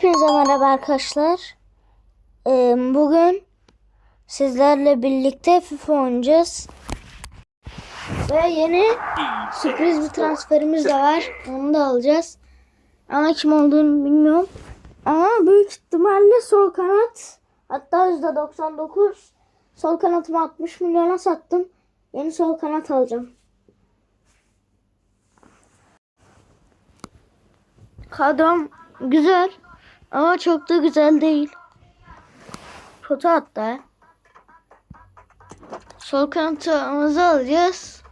Hepinize merhaba arkadaşlar. Bugün sizlerle birlikte FIFA oynayacağız. Ve yeni sürpriz bir transferimiz de var. Onu da alacağız. Ama kim olduğunu bilmiyorum. Ama büyük ihtimalle sol kanat. Hatta %99 sol kanatımı 60 milyona sattım. Yeni sol kanat alacağım. Kadrom güzel ama çok da güzel değil. Foto hatta. Sol kanatımızı alacağız.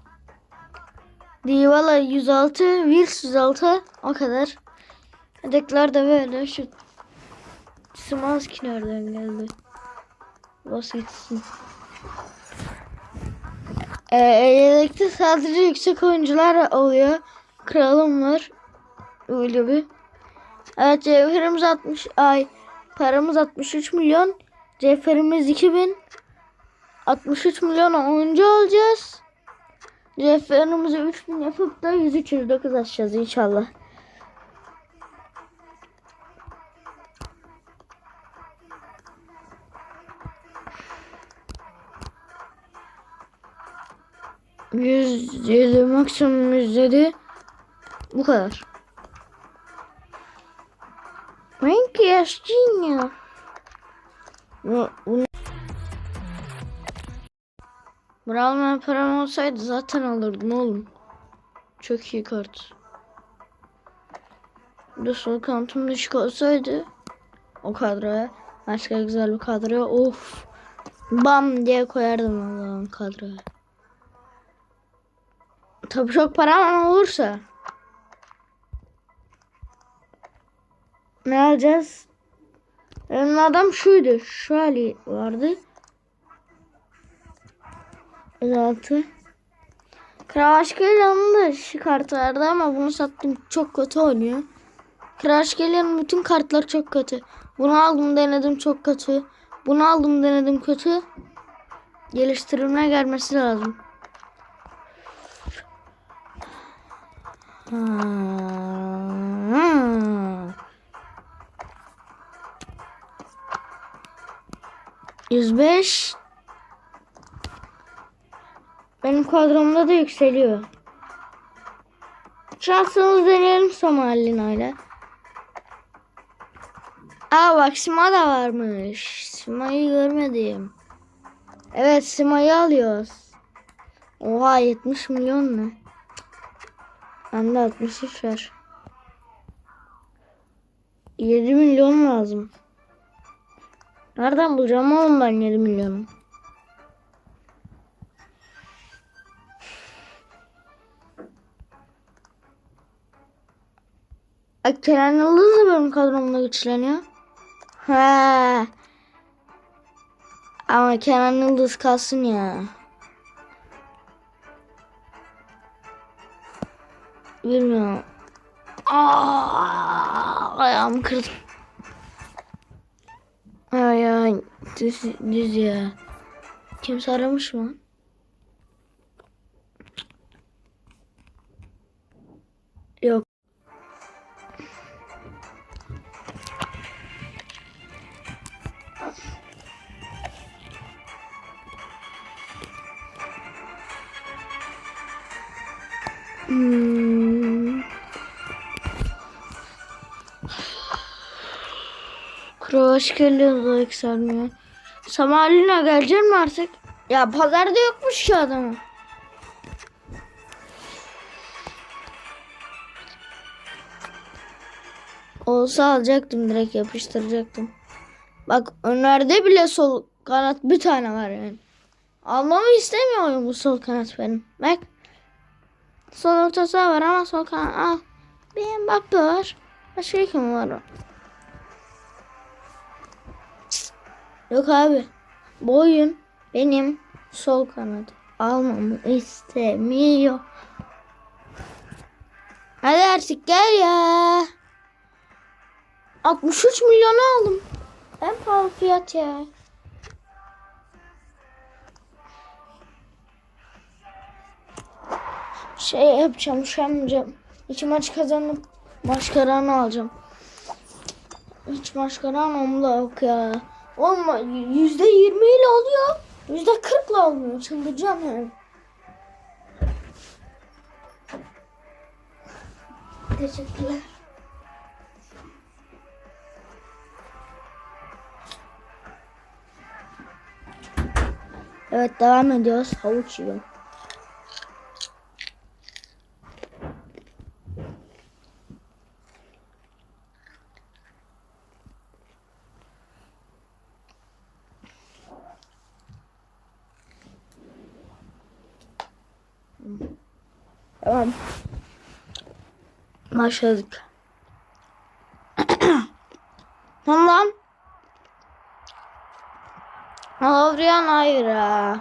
Divala 106, Wills 106 o kadar. Yedekler de böyle şu Smalski nereden geldi? Bas gitsin. Ee, sadece yüksek oyuncular oluyor. Kralım var. Öyle bir. Evet cevherimiz 60 ay paramız 63 milyon. Cevherimiz 2000. 63 milyon oyuncu alacağız. Cevherimizi 3000 yapıp da 103 109 açacağız inşallah. Yüz yedi maksimum yüz yedi. Bu kadar. Bu, bu Bralman param olsaydı zaten alırdım oğlum. Çok iyi kart. Bir de sol kanatım düşük olsaydı o kadroya başka güzel bir kadroya of bam diye koyardım Allah'ın kadroya. Tabii çok param olursa. Ne alacağız? Benim adam şuydu. Şu hali vardı. 56. Kravaşkelyan'ın da şu kartı vardı ama bunu sattım. Çok kötü oynuyor. Kravaşkelyan'ın bütün kartları çok kötü. Bunu aldım denedim çok kötü. Bunu aldım denedim kötü. Geliştirilme gelmesi lazım. Hmm. 105 Benim kadromda da yükseliyor. Şansımız deneyelim Somalina ile. Aa bak Sima da varmış. Sima'yı görmedim. Evet Sima'yı alıyoruz. Oha 70 milyon ne? Bende 63 var. 7 milyon lazım. Nereden bulacağım oğlum ben 7 milyonu? Ay Kenan Yıldız da benim kadromda güçleniyor. He. Ama Kenan Yıldız kalsın ya. Bilmiyorum. Aa, ayağımı kırdım. Ay düz, düz ya. Kimse aramış mı? Kroaş geliyor da yükselmiyor. Samalina gelecek mi artık? Ya pazarda yokmuş ki adamı. Olsa alacaktım direkt yapıştıracaktım. Bak önlerde bile sol kanat bir tane var yani. Almamı istemiyorum bu sol kanat benim. Bak. Sol ortası var ama sol kanat al. Bir Mbappe var. Başka kim var? Yok abi. Bu oyun benim sol kanat almamı istemiyor. Hadi artık gel ya. 63 milyonu aldım. En pahalı fiyat ya. Şey yapacağım, üşenmeyeceğim. İki maç kazanıp maç kararını alacağım. Hiç başka anlamda yok ya. Olma yüzde yirmi ile oluyor. Yüzde kırkla olmuyor. Çıldıracağım yani. Teşekkürler. Evet devam ediyoruz. Havuç yiyorum. Tamam. Başladık. tamam. Avriyan Ayra.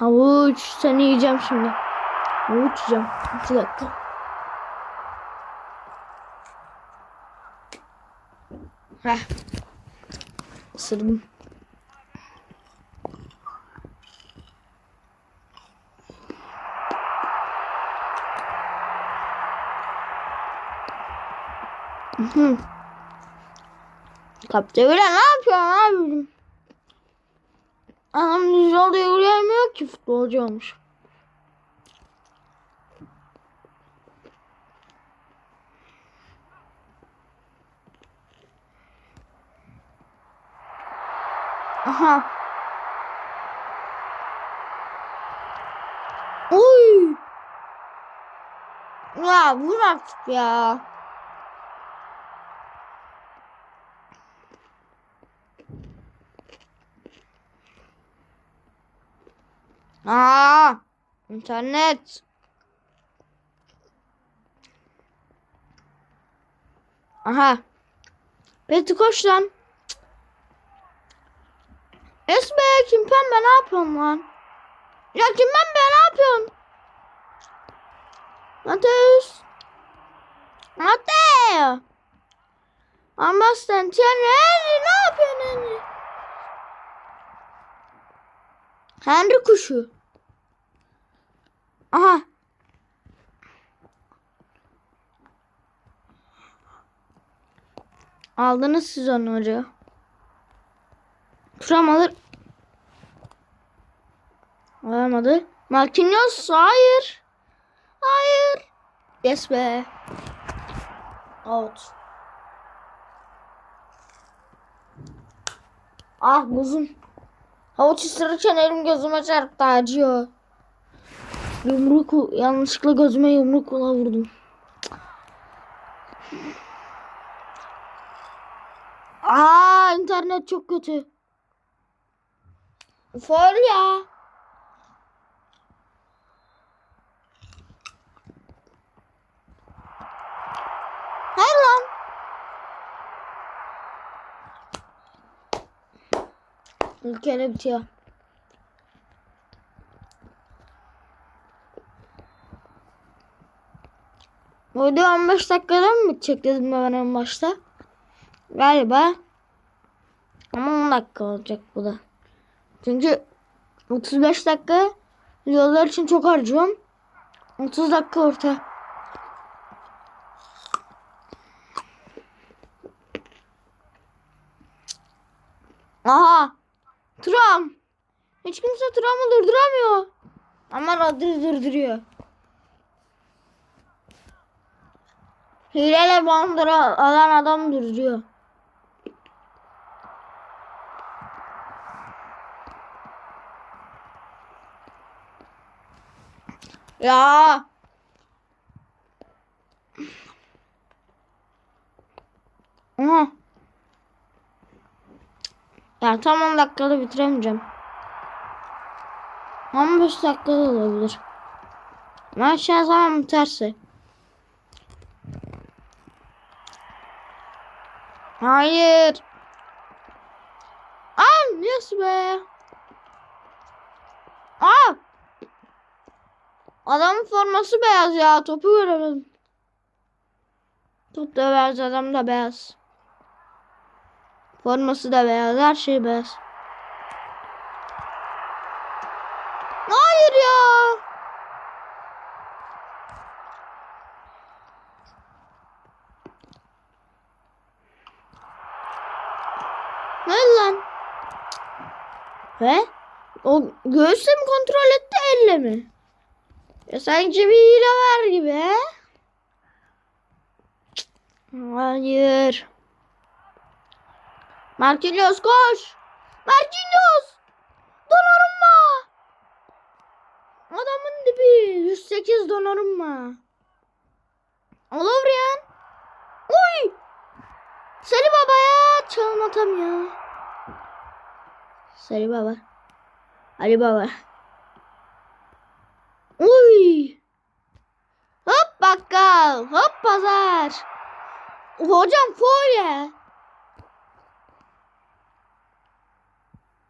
Havuç seni yiyeceğim şimdi. Havuç yiyeceğim. İki dakika. Heh. Isırdım. Hı. Kaptevre ne yapıyorsun abi? Adam düz yolda yürüyemiyor ki futbolcu olmuş. Aha. Uy. Ya artık ya. Aa, internet. Aha. Beti koş lan. Esme kim pembe ne yapıyorsun lan? Ya kim pembe ne yapıyorsun? Mateus. Mateo. Ama sen Henry ne yapıyorsun Henry? Henry kuşu. Aha. Aldınız siz onu oraya. Turam alır. Alamadı. Marquinhos hayır. Hayır. Yes be. Out. Ah buzum. Havuç ısırırken elim gözüme çarptı acıyor. Yumruk yanlışlıkla gözüme yumrukla vurdum. Aa internet çok kötü. Faul ya. Hayır lan. Kere bitiyor. Bu video 15 dakikada mı bitecek dedim ben en başta. Galiba. Ama 10 dakika olacak bu da. Çünkü 35 dakika yollar için çok harcıyorum. 30 dakika orta. Aha. Tram. Hiç kimse tramı durduramıyor. Ama Rodri durduruyor. Hileyle bandıra alan adam durduruyor. Ya. Aha. Ya tam 10 dakikada bitiremeyeceğim. 15 dakikada olabilir. Maç her zaman biterse. Hayır. Aa, yes be. Aa. Adamın forması beyaz ya. Topu göremedim. Top da beyaz, adam da beyaz. Forması da beyaz, her şey beyaz. Hayır ya. Ne lan? Ve o göğüsle mi kontrol etti elle mi? Ya sanki bir hile var gibi he? Hayır. Marquinhos koş. Marquinhos. Donnarumma. Adamın dibi 108 Donnarumma. Lovren. Uy. Seni babaya çalım atamıyor. Seni baba. Ali baba. Uy. Hop bakkal. Hop pazar. Hocam foul ya.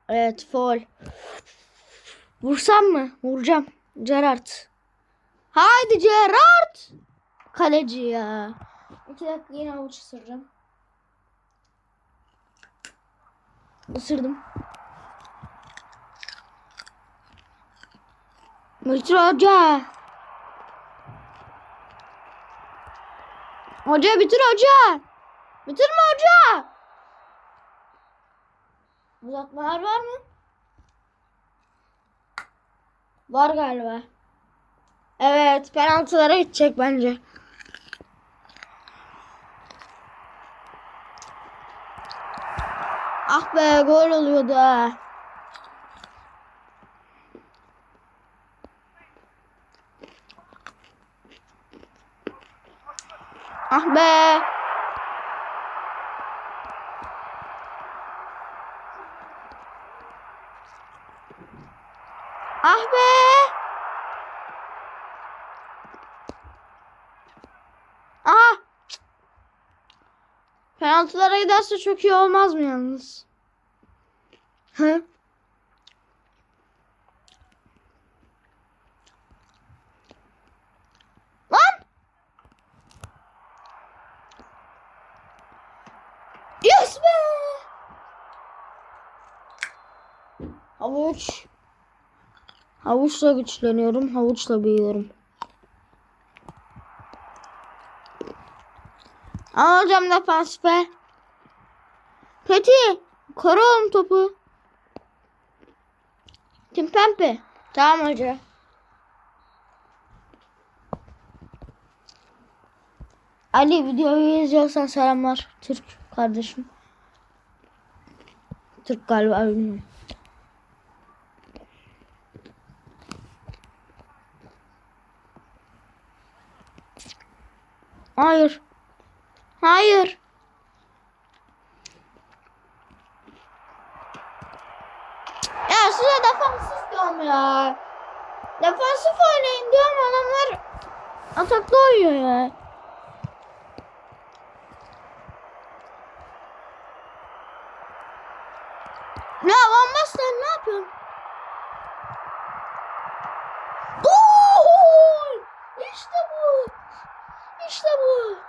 Evet foul. Vursam mı? Vuracağım. Gerard. Haydi Gerard. Kaleci ya. İki dakika yine avuç ısıracağım. Isırdım. Bitir hoca. Hoca bitir hoca. Bitirme hoca. Uzatmalar var mı? Var galiba. Evet penaltılara gidecek bence. Ah be gol oluyordu ha. Ah be. Ah be. Aha. Penaltılara giderse çok iyi olmaz mı yalnız? Hı? Lan! Yes be! Havuç. Havuçla güçleniyorum, havuçla büyüyorum. Alacağım defans be. Peti, koru topu. Tim Pempe. Tamam hoca. Ali videoyu izliyorsan selamlar. Türk kardeşim. Türk galiba bilmiyorum. Hayır. Hayır. Ya size defans istiyorum ya. Defansif oynayın diyorum adamlar atakta oynuyor ya. Ya Van sen ne yapıyorsun? Gol! İşte bu. İşte bu.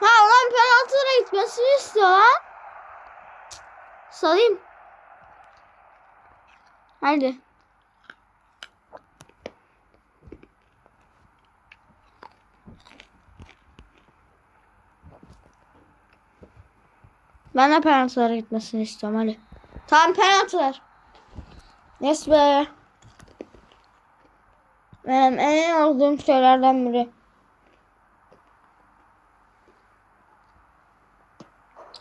Ha ulan penaltılara gitmesini istiyor lan. Salayım. Hadi. Ben de penaltılara gitmesini istiyorum hadi. Tamam penaltılar. Yes be. Benim en olduğum şeylerden biri.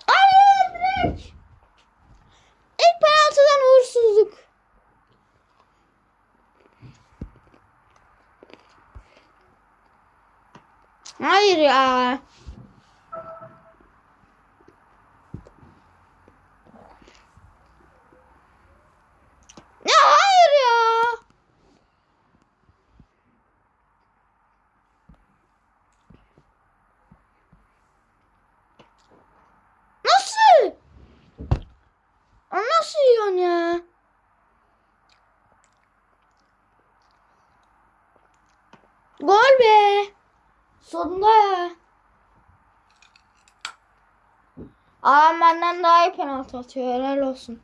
Hayır direkt. İlk penaltıdan uğursuzluk hayır ya. Nasıl? Anlamadım Gol be. Sonunda ya. Adam benden daha iyi penaltı atıyor. Helal olsun.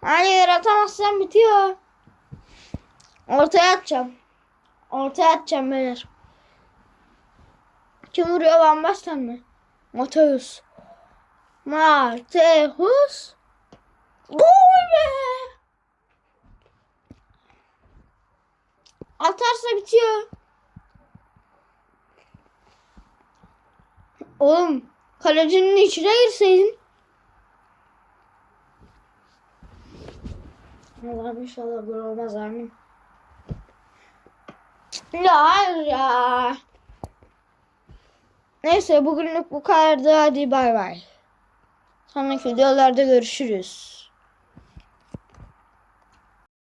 Hayır atamazsan bitiyor. Ortaya atacağım. Ortaya atacağım beyler. Kim vuruyor Van Basten mi? Mateus. Mateus. Gol be. Atarsa bitiyor. Oğlum kalecinin içine girseydin. Allah'ım inşallah gol olmaz amin. Ya hayır ya. Neyse bugünlük bu kadardı. Hadi bay bay. Sonraki videolarda görüşürüz.